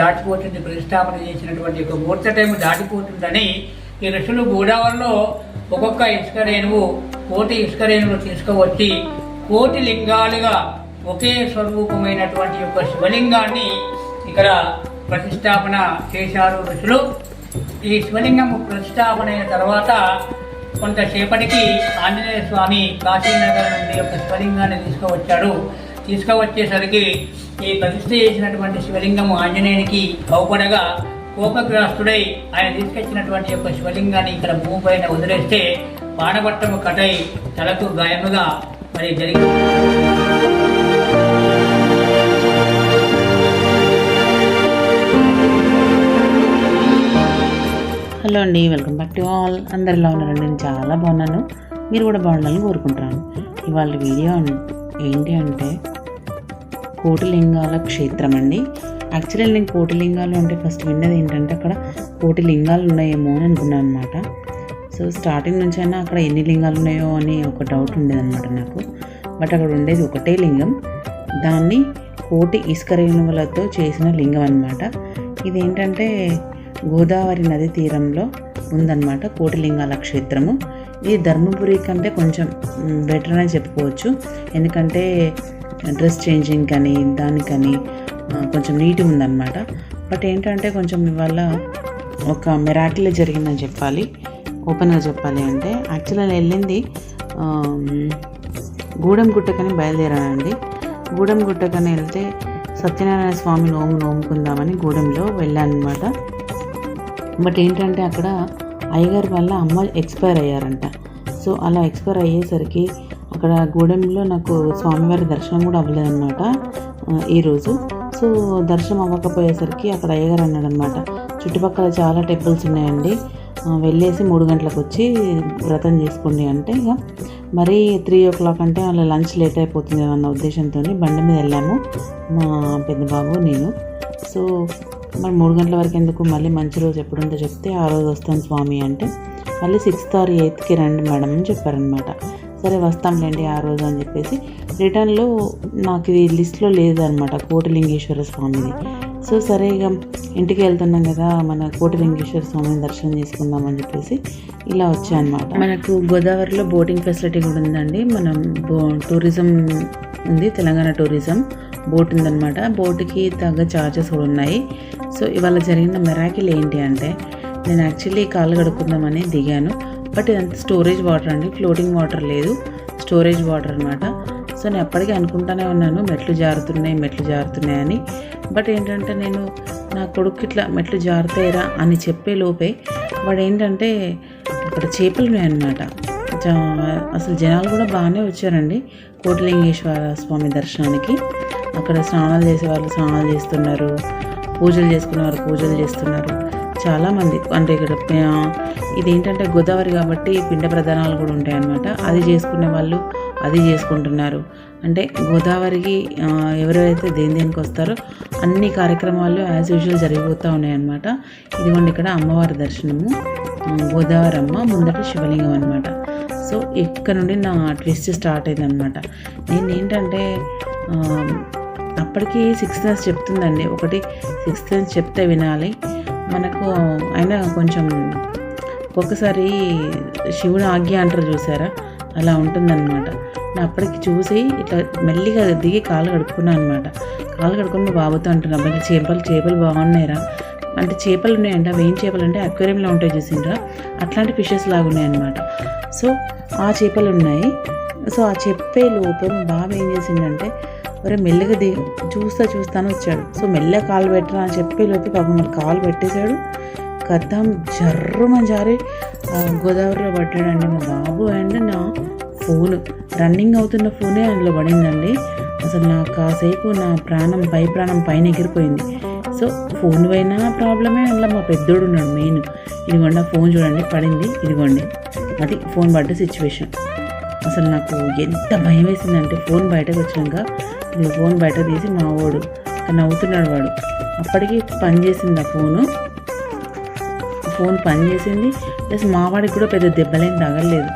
దాటిపోతుంది ప్రతిష్టాపన చేసినటువంటి యొక్క ముహూర్త టైం దాటిపోతుందని ఈ ఋషులు గోదావరిలో ఒక్కొక్క ఇసుక రేణువు కోటి ఇసుక రేణువులు తీసుకువచ్చి కోటి లింగాలుగా ఒకే స్వరూపమైనటువంటి యొక్క శివలింగాన్ని ఇక్కడ ప్రతిష్టాపన చేశారు ఋషులు. ఈ శివలింగం ప్రతిష్టాపన అయిన తర్వాత కొంతసేపటికి ఆంజనేయ స్వామి కాశీనగర్ నుండి ఒక శివలింగాన్ని తీసుకువచ్చాడు. తీసుకువచ్చేసరికి ఈ ప్రతిష్ఠ చేసినటువంటి శివలింగము ఆంజనేయునికి అవపడగా కోపగ్రస్తుడై ఆయన తీసుకొచ్చినటువంటి యొక్క శివలింగాన్ని ఇక్కడ భూమి పైన వదిలేస్తే బాణపట్టము కటై తలకు గాయముగా మరి జరిగింది హలో అండి వెల్కమ్ బ్యాక్ టు ఆల్. అందరిలో ఉన్నారండి? నేను చాలా బాగున్నాను. మీరు కూడా బాగుండాలని కోరుకుంటున్నాను. ఇవాళ వీడియో ఏంటి అంటే కోటిలింగాల క్షేత్రం అండి యాక్చువల్లీ నేను కోటిలింగాలు అంటే ఫస్ట్ విన్నది ఏంటంటే అక్కడ కోటి లింగాలు ఉన్నాయేమో అని అనుకున్నాను అనమాట సో స్టార్టింగ్ నుంచి అయినా అక్కడ ఎన్ని లింగాలు ఉన్నాయో అని ఒక డౌట్ ఉండేదన్నమాట నాకు. బట్ అక్కడ ఉండేది ఒకటే లింగం. దాన్ని కోటి ఇసుక రేణువులతో చేసిన లింగం అనమాట ఇదేంటంటే గోదావరి నది తీరంలో ఉందన్నమాట కోటిలింగాల క్షేత్రము. ఇది ధర్మపురి కంటే కొంచెం బెటర్ అని చెప్పుకోవచ్చు. ఎందుకంటే డ్రెస్ చేంజింగ్ కానీ దానికని కొంచెం నీట్గా ఉందన్నమాట. బట్ ఏంటంటే కొంచెం ఇవాళ ఒక మెరాకిల్ జరిగిందని చెప్పాలి. ఓపెన్గా చెప్పాలి అంటే యాక్చువల్గా నేను వెళ్ళింది గూడెం గుట్టకని బయలుదేరానండి. గూడెం గుట్టకని వెళ్తే సత్యనారాయణ స్వామి నోము నోముకుందామని గూడెంలో వెళ్ళానమాట బట్ ఏంటంటే అక్కడ అయ్యగారి వల్ల అమ్మ ఎక్స్పైర్ అయ్యారంట. సో అలా ఎక్స్పైర్ అయ్యేసరికి అక్కడ గూడెంలో నాకు స్వామివారి దర్శనం కూడా అవ్వలేదన్నమాట ఈరోజు సో దర్శనం అవ్వకపోయేసరికి అక్కడ అయ్యగారు అన్నాడు అనమాట చుట్టుపక్కల చాలా టెంపుల్స్ ఉన్నాయండి వెళ్ళేసి మూడు గంటలకు వచ్చి వ్రతం చేసుకోండి అంటే ఇక మరీ త్రీ ఓ క్లాక్ అంటే వాళ్ళ లంచ్ లేట్ అయిపోతుంది అన్న ఉద్దేశంతో బండి మీద వెళ్ళాము మా పెద్ద బాబు నేను. సో మరి మూడు గంటల వరకు ఎందుకు మళ్ళీ మంచి రోజు ఎప్పుడుందో చెప్తే ఆ రోజు వస్తాను స్వామి అంటే మళ్ళీ సిక్స్త్ ఆర్ ఎయిత్కి రండి మేడం అని చెప్పారనమాట సరే వస్తాంలేండి ఆ రోజు అని చెప్పేసి రిటర్న్లో నాకు ఇది లిస్ట్లో లేదనమాట కోటిలింగేశ్వర స్వామిది. సో సరే ఇక ఇంటికి వెళ్తున్నాం కదా మన కోటిలింగేశ్వర స్వామిని దర్శనం చేసుకుందాం అని చెప్పేసి ఇలా వచ్చా అనమాట మనకు గోదావరిలో బోటింగ్ ఫెసిలిటీ కూడా ఉందండి. మనం బో టూరిజం ఉంది తెలంగాణ టూరిజం బోట్ ఉందన్నమాట బోట్కి తగ్గ ఛార్జెస్ కూడా ఉన్నాయి. సో ఇవాళ జరిగిన మెరాకిల్ ఏంటి అంటే నేను యాక్చువల్లీ కాళ్ళు కడుక్కుందామని దిగాను. బట్ ఇదంతా స్టోరేజ్ వాటర్ అండి? ఫ్లోటింగ్ వాటర్ లేదు. స్టోరేజ్ వాటర్ అనమాట సో నేను ఎప్పటికీ అనుకుంటానే ఉన్నాను మెట్లు జారుతున్నాయి మెట్లు జారుతున్నాయి అని. బట్ ఏంటంటే నేను నా కొడుకు ఇట్లా మెట్లు జారుతాయిరా అని చెప్పే లోపే వాడు ఏంటంటే అక్కడ చేపలు అనమాట అసలు జనాలు కూడా బాగానే వచ్చారండి. కోటిలింగేశ్వర స్వామి దర్శనానికి. అక్కడ స్నానాలు చేసే వాళ్ళు స్నానాలు చేస్తున్నారు. పూజలు చేసుకునే వారు పూజలు చేస్తున్నారు. చాలామంది. అంటే ఇక్కడ ఇదేంటంటే గోదావరి కాబట్టి పిండ ప్రధానాలు కూడా ఉంటాయన్నమాట. అది చేసుకునే వాళ్ళు అది చేసుకుంటున్నారు. అంటే గోదావరికి ఎవరైతే ఎవరెవరైతే దేని దేనికి వస్తారో అన్ని కార్యక్రమాలు యాజ్ యూజువల్ జరిగిపోతూ ఉన్నాయన్నమాట. ఇదిగోండి ఇక్కడ అమ్మవారి దర్శనము. గోదావరి అమ్మ ముందట శివలింగం అనమాట సో ఇక్కడ నుండి నా ట్విస్ట్ స్టార్ట్ అయిందనమాట నేను ఏంటంటే అప్పటికి సిక్స్త్ సెన్స్ చెప్తుందండి. ఒకటి సిక్స్త్ సెన్స్ చెప్తే వినాలి. మనకు అయినా కొంచెం ఒక్కసారి శివుడు ఆజ్ఞ అంటారు చూసారా? అలా ఉంటుందన్నమాట. నేను అప్పటికి చూసి ఇట్లా మెల్లిగా దిగి కాలు కడుక్కున్నాను అనమాట కాలు కడుక్కుని బాబుతో అంటున్నా మరి చేపలు చేపలు బాగున్నాయిరా. అంటే చేపలు ఉన్నాయంట అవి ఏం చేపలు అంటే అక్వేరియంలో ఉంటాయి చూసిండ్రా? అట్లాంటి ఫిషెస్ లాగా ఉన్నాయన్నమాట సో ఆ చేపలు ఉన్నాయి. సో ఆ చెప్పే లోపం బాబు ఏం చేసిండంటే ఒరే మెల్లగా ది చూస్తా చూస్తాను వచ్చాడు. సో మెల్లగా కాలు పెట్టరా అని చెప్పే లోపు పాపం కాలు పెట్టేశాడు. కథం జర్రుమని జారి గోదావరిలో పడ్డాడండి మా బాబు. అండ్ నా ఫోన్ రన్నింగ్ అవుతున్న ఫోనే అందులో పడిందండి. అసలు నాకు కాసేపు నా ప్రాణం పై ప్రాణం పైన ఎగిరిపోయింది. సో ఫోన్ పోయినా ప్రాబ్లమే అందులో మా పెద్దోడు ఉన్నాడు మెయిన్. ఇదిగోండి ఆ ఫోన్ చూడండి పడింది. ఇదిగోండి. అది ఫోన్ పడ్డ సిచ్యువేషన్. అసలు నాకు ఎంత భయం వేసిందంటే ఫోన్ బయటకు వచ్చినాక ఇది ఫోన్ బయట తీసి మా వాడు నవ్వుతున్నాడు వాడు. అప్పటికి పని చేసింది ఆ ఫోను. ఫోన్ పని చేసింది. ప్లస్ మావాడికి కూడా పెద్ద దెబ్బలేం తగలలేదు.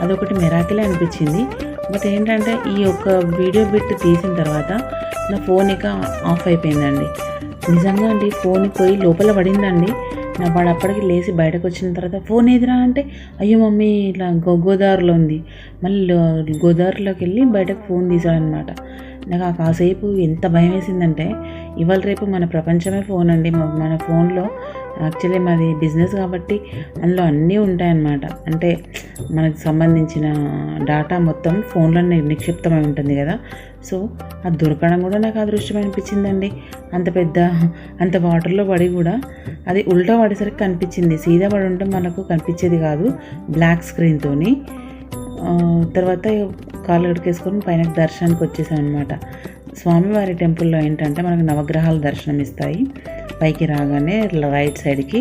అదొకటి మెరాకిలే అనిపించింది. బట్ ఏంటంటే ఈ యొక్క వీడియో బిట్ తీసిన తర్వాత నా ఫోన్ ఇక ఆఫ్ అయిపోయిందండి. నిజంగా అండి ఫోన్ పోయి లోపల పడిందండి. నా వాడు అప్పటికి లేచి బయటకు వచ్చిన తర్వాత ఫోన్ ఏదిరా? అంటే అయ్యో మమ్మీ ఇట్లా గో గోదావరిలో ఉంది. మళ్ళీ గోదావరిలోకి వెళ్ళి బయటకు ఫోన్ తీసాడనమాట నాకు ఆ కాసేపు ఎంత భయం వేసిందంటే ఇవాళ రేపు మన ప్రపంచమే ఫోన్ అండి. మన ఫోన్లో యాక్చువల్లీ మాది బిజినెస్ కాబట్టి అందులో అన్నీ ఉంటాయన్నమాట. అంటే మనకు సంబంధించిన డాటా మొత్తం ఫోన్లోనే నిక్షిప్తమై ఉంటుంది కదా. సో అది దొరకడం కూడా నాకు అదృష్టం అనిపించిందండి. అంత పెద్ద అంత వాటర్లో పడి కూడా అది ఉల్టా పడేసరికి కనిపించింది. సీదా పడి ఉంటే మనకు కనిపించేది కాదు బ్లాక్ స్క్రీన్తోని తర్వాత కాళ్ళు కడికేసుకొని పైన దర్శనానికి వచ్చేసాం అనమాట స్వామివారి టెంపుల్లో ఏంటంటే మనకు నవగ్రహాలు దర్శనం ఇస్తాయి. పైకి రాగానే రైట్ సైడ్కి.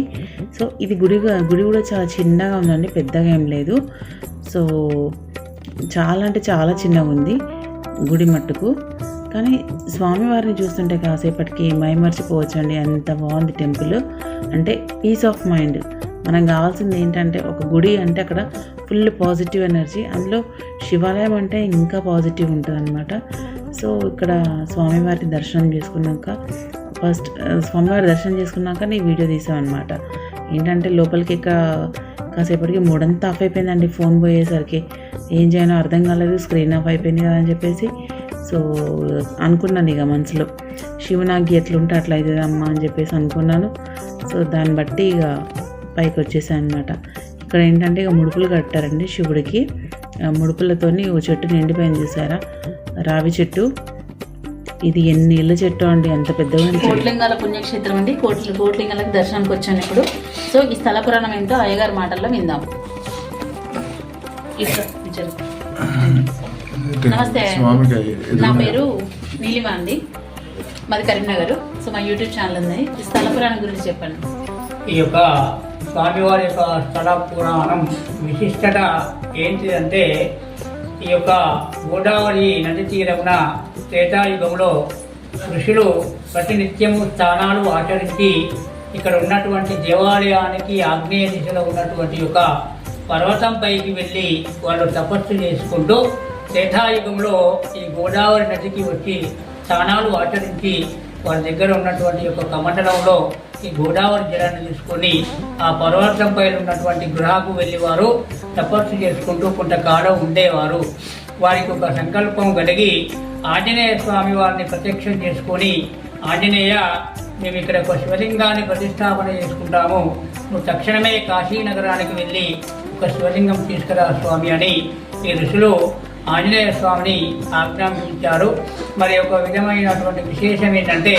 సో ఇది గుడి గుడి కూడా చాలా చిన్నగా ఉందండి పెద్దగా ఏం లేదు. సో చాలా అంటే చాలా చిన్నగా ఉంది గుడి మట్టుకు. కానీ స్వామివారిని చూస్తుంటే కాసేపటికి మైమర్చిపోవచ్చండి అంత బాగుంది టెంపుల్. అంటే పీస్ ఆఫ్ మైండ్. మనం కావాల్సింది ఏంటంటే ఒక గుడి అంటే అక్కడ ఫుల్ పాజిటివ్ ఎనర్జీ అందులో శివాలయం అంటే ఇంకా పాజిటివ్ ఉంటుంది అనమాట సో ఇక్కడ స్వామివారి దర్శనం చేసుకున్నాక ఫస్ట్ స్వామివారి దర్శనం చేసుకున్నాక నేను వీడియో తీసామన్నమాట. ఏంటంటే లోపలికి ఇక కాసేపటికి మూడంతా ఆఫ్ అయిపోయిందండి ఫోన్ పోయేసరికి. ఏం చేయనో అర్థం కాలేదు స్క్రీన్ ఆఫ్ అయిపోయింది కదా అని చెప్పేసి. సో అనుకున్నాను ఇక మనసులో. శివనాగి ఎట్లుంటే అట్లా అవుతుందమ్మా అని చెప్పేసి అనుకున్నాను. సో దాన్ని బట్టి ఇక పైకి వచ్చేసాను అనమాట ఇక్కడ ఏంటంటే ఇక ముడుపులు కట్టారండి శివుడికి. ముడుపులతోని ఓ చెట్టు నిండిపోయింది చూసారా? రావి చెట్టు. ఇది ఎన్ని ఇళ్ళ చెట్టు అండి అంత పెద్దగా. కోట్లింగాల పుణ్యక్షేత్రం అండి. కోట్ల కోట్లింగాలకు దర్శనానికి వచ్చాను ఇప్పుడు. సో ఈ స్థల పురాణం ఏంటో అయ్యగారి మాటల్లో విందాం. నమస్తే. నా పేరు నీలిమా అండి. మాది కరీంనగర్. సో మా యూట్యూబ్ ఛానల్ ఉంది. ఈ స్థల పురాణం గురించి చెప్పండి. ఈ యొక్క స్వామివారి యొక్క స్థల పురాణం విశిష్టత ఏంటిదంటే ఈ యొక్క గోదావరి నది తీరమున త్రేతాయుగంలో ఋషులు ప్రతినిత్యము స్థానాలు ఆచరించి ఇక్కడ ఉన్నటువంటి దేవాలయానికి ఆగ్నేయ దిశలో ఉన్నటువంటి యొక్క పర్వతంపైకి వెళ్ళి వాళ్ళు తపస్సు చేసుకుంటూ త్రేతాయుగంలో ఈ గోదావరి నదికి వచ్చి స్థానాలు ఆచరించి వాళ్ళ దగ్గర ఉన్నటువంటి యొక్క కమండలంలో ఈ గోదావరి జలాన్ని తీసుకొని ఆ పర్వతం పైన ఉన్నటువంటి గృహకు వెళ్ళి వారు తపస్సు చేసుకుంటూ కొంతకాలం ఉండేవారు. వారికి ఒక సంకల్పం కలిగి ఆంజనేయ స్వామి వారిని ప్రత్యక్షం చేసుకొని ఆంజనేయ మేము ఇక్కడ ఒక శివలింగాన్ని ప్రతిష్టాపన చేసుకుంటాము. నువ్వు తక్షణమే కాశీ నగరానికి వెళ్ళి ఒక శివలింగం తీసుకురా స్వామి అని ఈ ఋషులు ఆంజనేయ స్వామిని ఆజ్ఞాపించారు. మరి ఒక విధమైనటువంటి విశేషం ఏంటంటే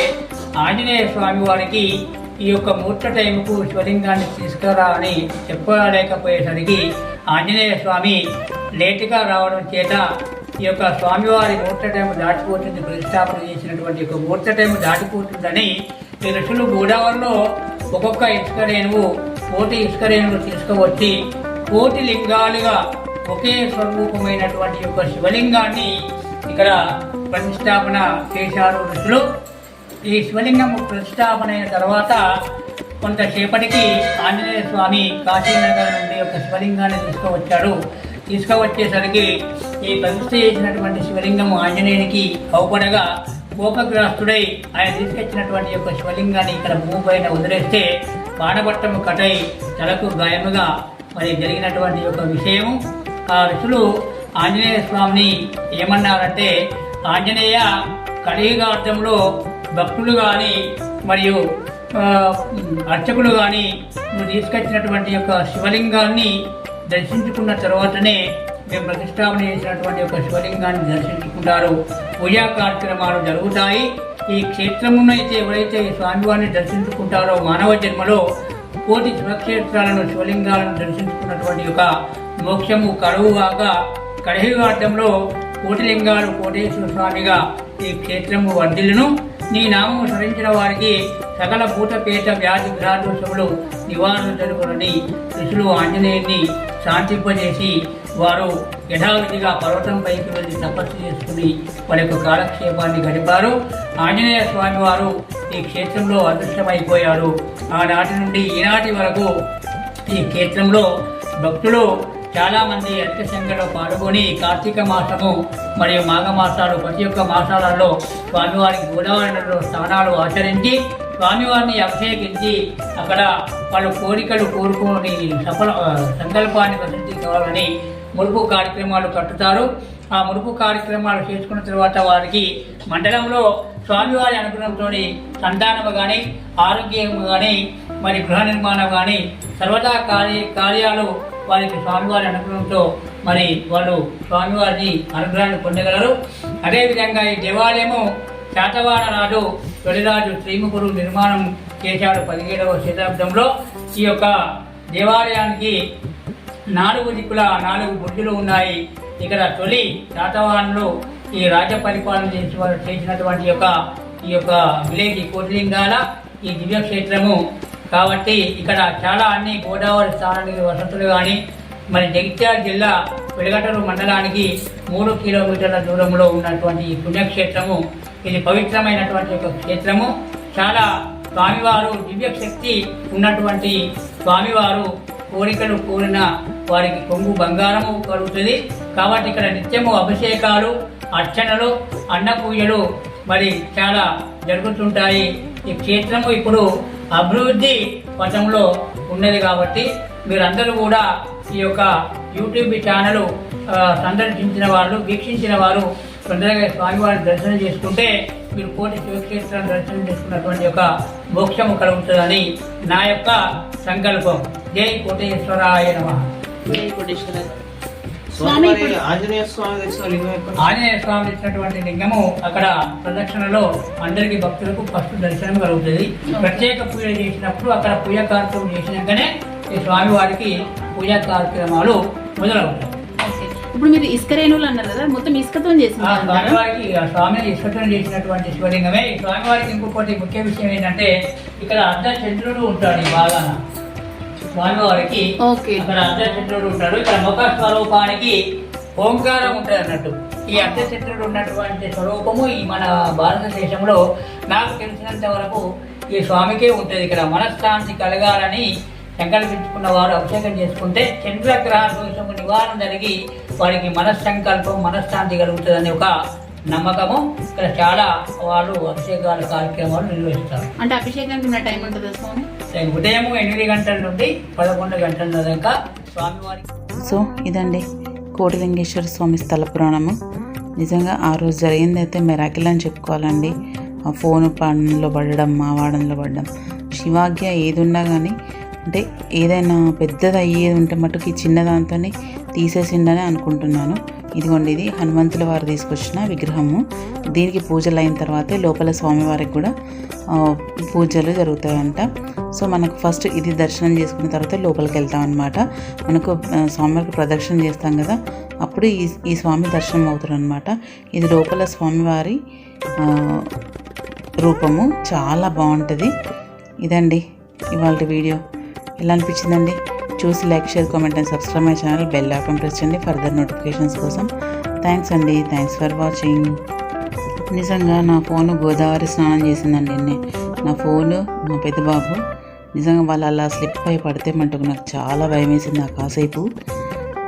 ఆంజనేయ స్వామి వారికి ఈ యొక్క మూర్త టైంకు శివలింగాన్ని తీసుకురా అని చెప్పలేకపోయేసరికి ఆంజనేయ స్వామి లేటుగా రావడం చేత ఈ యొక్క స్వామివారి మూర్త టైం దాటిపోతుంది ప్రతిష్టాపన చేసినటువంటి యొక్క మూర్త టైం దాటిపోతుందని ఈ ఋషులు గోదావరిలో ఒక్కొక్క ఇసుక రేణువు కోటి ఇసుక రేణువులు తీసుకువచ్చి కోటి లింగాలుగా ఒకే స్వరూపమైనటువంటి యొక్క శివలింగాన్ని ఇక్కడ ప్రతిష్టాపన చేశారు ఋషులు. ఈ శివలింగం ప్రతిష్టాపన అయిన తర్వాత కొంతసేపటికి ఆంజనేయ స్వామి కాశీనగర్ నుండి ఒక శివలింగాన్ని తీసుకువచ్చాడు. తీసుకువచ్చేసరికి ఈ ప్రతిష్ట చేసినటువంటి శివలింగం ఆంజనేయునికి అవపడగా కోపగ్రస్తుడై ఆయన తీసుకొచ్చినటువంటి యొక్క శివలింగాన్ని ఇక్కడ భూమి పైన వదిలేస్తే బాణపట్టము కటై తలకు గాయముగా మరి జరిగినటువంటి యొక్క విషయం ఆ ఋషులు ఆంజనేయ స్వామిని ఏమన్నారంటే ఆంజనేయ కలియుగార్థంలో భక్తులు కానీ మరియు అర్చకులు కానీ తీసుకొచ్చినటువంటి యొక్క శివలింగాన్ని దర్శించుకున్న తర్వాతనే మేము ప్రతిష్టాపన చేసినటువంటి యొక్క శివలింగాన్ని దర్శించుకుంటారు. పూజా కార్యక్రమాలు జరుగుతాయి. ఈ క్షేత్రమునైతే ఎవరైతే ఈ స్వామివారిని దర్శించుకుంటారో మానవ జన్మలో కోటి శివక్షేత్రాలను శివలింగాలను దర్శించుకున్నటువంటి యొక్క మోక్షము కరువుగాక కడహివార్థంలో కోటిలింగాలు కోటేశ్వర స్వామిగా ఈ క్షేత్రము వర్ధిల్లును. నీ నామము స్మరించిన వారికి సకల భూతపేట వ్యాధి గ్రహదోషములు నివారణ జరుగునని ఋషులు ఆంజనేయుని శాంతింపజేసి వారు యథావిధిగా పర్వతంపైకి వెళ్ళి తపస్సు చేసుకుని వారి యొక్క కాలక్షేపాన్ని గడిపారు. ఆంజనేయ స్వామి వారు ఈ క్షేత్రంలో అదృష్టమైపోయారు ఆనాటి నుండి ఈనాటి వరకు ఈ క్షేత్రంలో భక్తులు చాలామంది అధిక సంఖ్యలో పాల్గొని కార్తీక మాసము మరియు మాఘ మాసాలు ప్రతి ఒక్క మాసాలలో స్వామివారికి గోదావరిలో స్థానాలు స్నానాలు ఆచరించి స్వామివారిని అభిషేకించి అక్కడ వాళ్ళు కోరికలు కోరుకొని సఫల సంకల్పాన్ని ప్రసిద్ధి కావాలని కార్యక్రమాలు కట్టుతారు. ఆ మురుపు కార్యక్రమాలు చేసుకున్న తర్వాత వారికి మండలంలో స్వామివారి అనుగ్రహంతోని సంతానము కానీ ఆరోగ్యం కానీ మరి గృహ నిర్మాణం కానీ సర్వదా కార్య కార్యాలు వారికి స్వామివారి అనుగ్రహంతో మరి వాళ్ళు స్వామివారిని అనుగ్రహాన్ని పొందగలరు. అదేవిధంగా ఈ దేవాలయము శాతవాహన రాజు తొలిరాజు శ్రీముఖుడు నిర్మాణం చేశాడు పదిహేడవ శతాబ్దంలో. ఈ యొక్క దేవాలయానికి నాలుగు దిక్కుల నాలుగు బుద్ధులు ఉన్నాయి. ఇక్కడ తొలి శాతవాహనులు ఈ రాజ్య పరిపాలన చేసి వారు చేసినటువంటి యొక్క ఈ యొక్క విలేజ్ కోటిలింగాల ఈ దివ్యక్షేత్రము కాబట్టి ఇక్కడ చాలా అన్ని గోదావరి స్థానానికి వసతులు కానీ మరి జగిత్యాల జిల్లా వెలగటూరు మండలానికి మూడు కిలోమీటర్ల దూరంలో ఉన్నటువంటి ఈ పుణ్యక్షేత్రము. ఇది పవిత్రమైనటువంటి ఒక క్షేత్రము. చాలా స్వామివారు దివ్య శక్తి ఉన్నటువంటి స్వామివారు కోరికలు కోరిన వారికి కొంగు బంగారము కలుగుతుంది. కాబట్టి ఇక్కడ నిత్యము అభిషేకాలు అర్చనలు అన్న పూజలు మరి చాలా జరుగుతుంటాయి. ఈ క్షేత్రము ఇప్పుడు అభివృద్ధి పథంలో ఉన్నది కాబట్టి మీరందరూ కూడా ఈ యొక్క యూట్యూబ్ ఛానల్ సందర్శించిన వాళ్ళు వీక్షించిన వారు తొందరగా స్వామివారిని దర్శనం చేసుకుంటే మీరు కోటి శివక్షేత్రాన్ని దర్శనం చేసుకున్నటువంటి యొక్క మోక్షము కలుగుతుందని నా యొక్క సంకల్పం. జై కోటేశ్వరాయ నమ. జై కోటేశ్వర స్వామి స్వామి ఆంజనేయ స్వామి స్వామి ఇచ్చినటువంటి లింగము అక్కడ ప్రదక్షిణలో అందరికి భక్తులకు ఫస్ట్ దర్శనం కలుగుతుంది. ప్రత్యేక పూజ చేసినప్పుడు అక్కడ పూజ కార్యక్రమం చేసినాకనే ఈ స్వామివారికి పూజా కార్యక్రమాలు మొదలవుతాయి. ఇప్పుడు మీరు ఇసుక రేణువులు అన్నారు కదా మొత్తం ఇసుకతో అంటారా? స్వామివారికి ఆ స్వామిని ఇష్టం చేసినటువంటి శివలింగమే. ఈ స్వామివారికి ఇంకొకటి ముఖ్య విషయం ఏంటంటే ఇక్కడ అర్ధ చంద్రుడు ఉంటాడు ఈ బాగా స్వామివారికి అక్కడ అర్ధ చంద్రుడు ఉంటాడు. ఇక్కడ ముఖ స్వరూపానికి ఓంకారం ఉంటుంది అన్నట్టు. ఈ అర్ధ చంద్రుడు ఉన్నటువంటి స్వరూపము ఈ మన భారతదేశంలో నాకు తెలిసినంత వరకు ఈ స్వామికే ఉంటుంది. ఇక్కడ మనశ్శాంతి కలగాలని సంకల్పించుకున్న వారు అభిషేకం చేసుకుంటే చంద్రగ్రహ దోషము నివారణ జరిగి వారికి మనస్సంకల్పం మనశ్శాంతి కలుగుతుందని ఒక నమ్మకము. ఇక్కడ చాలా వాళ్ళు అభిషేకాల కార్యక్రమాలు నిర్వహిస్తారు. అంటే అభిషేకానికి ఉన్న టైం ఉంటుందా స్వామి? ఉదయం ఎనిమిది గంటల నుండి పదకొండు గంటల దాకా స్వామివారికి సో ఇదండి కోటిలింగేశ్వర స్వామి స్థల పురాణము. నిజంగా ఆ రోజు జరిగింది అయితే మెరాకిల్ అని చెప్పుకోవాలండి. ఆ ఫోన్ పాడంలో పడడం మా వాడంలో పడడం. శివాజ్ఞ ఏది ఉన్నా కానీ అంటే ఏదైనా పెద్దది అయ్యేది ఉంటే మటుకు ఈ చిన్న దాంతో తీసేసిండని అనుకుంటున్నాను. ఇదిగోండి ఇది హనుమంతుల వారు తీసుకొచ్చిన విగ్రహము. దీనికి పూజలు అయిన తర్వాతే లోపల స్వామివారికి కూడా పూజలు జరుగుతాయంట. సో మనకు ఫస్ట్ ఇది దర్శనం చేసుకున్న తర్వాత లోపలికి వెళ్తాం అనమాట మనకు స్వామివారికి ప్రదక్షిణ చేస్తాం కదా అప్పుడు ఈ ఈ స్వామి దర్శనం అవుతారు అనమాట ఇది లోపల స్వామివారి రూపము. చాలా బాగుంటుంది. ఇదండి ఇవాళ వీడియో. ఎలా అనిపించిందండి? చూసి like share comment and subscribe my channel. Bell icon press చేయండి ఫర్దర్ నోటిఫికేషన్స్ కోసం. థ్యాంక్స్ అండి. థ్యాంక్స్ ఫర్ వాచింగ్ నిజంగా నా ఫోను గోదావరి స్నానం చేసిందండి నిన్నే. నా ఫోను మా పెద్ద బాబు. నిజంగా వాళ్ళు అలా స్లిప్ అయి పడితే మటుకు నాకు చాలా భయం వేసింది ఆ కాసేపు.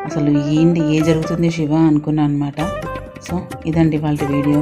అసలు ఏంటి ఏ జరుగుతుంది శివ అనుకున్నాను అనమాట సో ఇదండి వాళ్ళ వీడియో.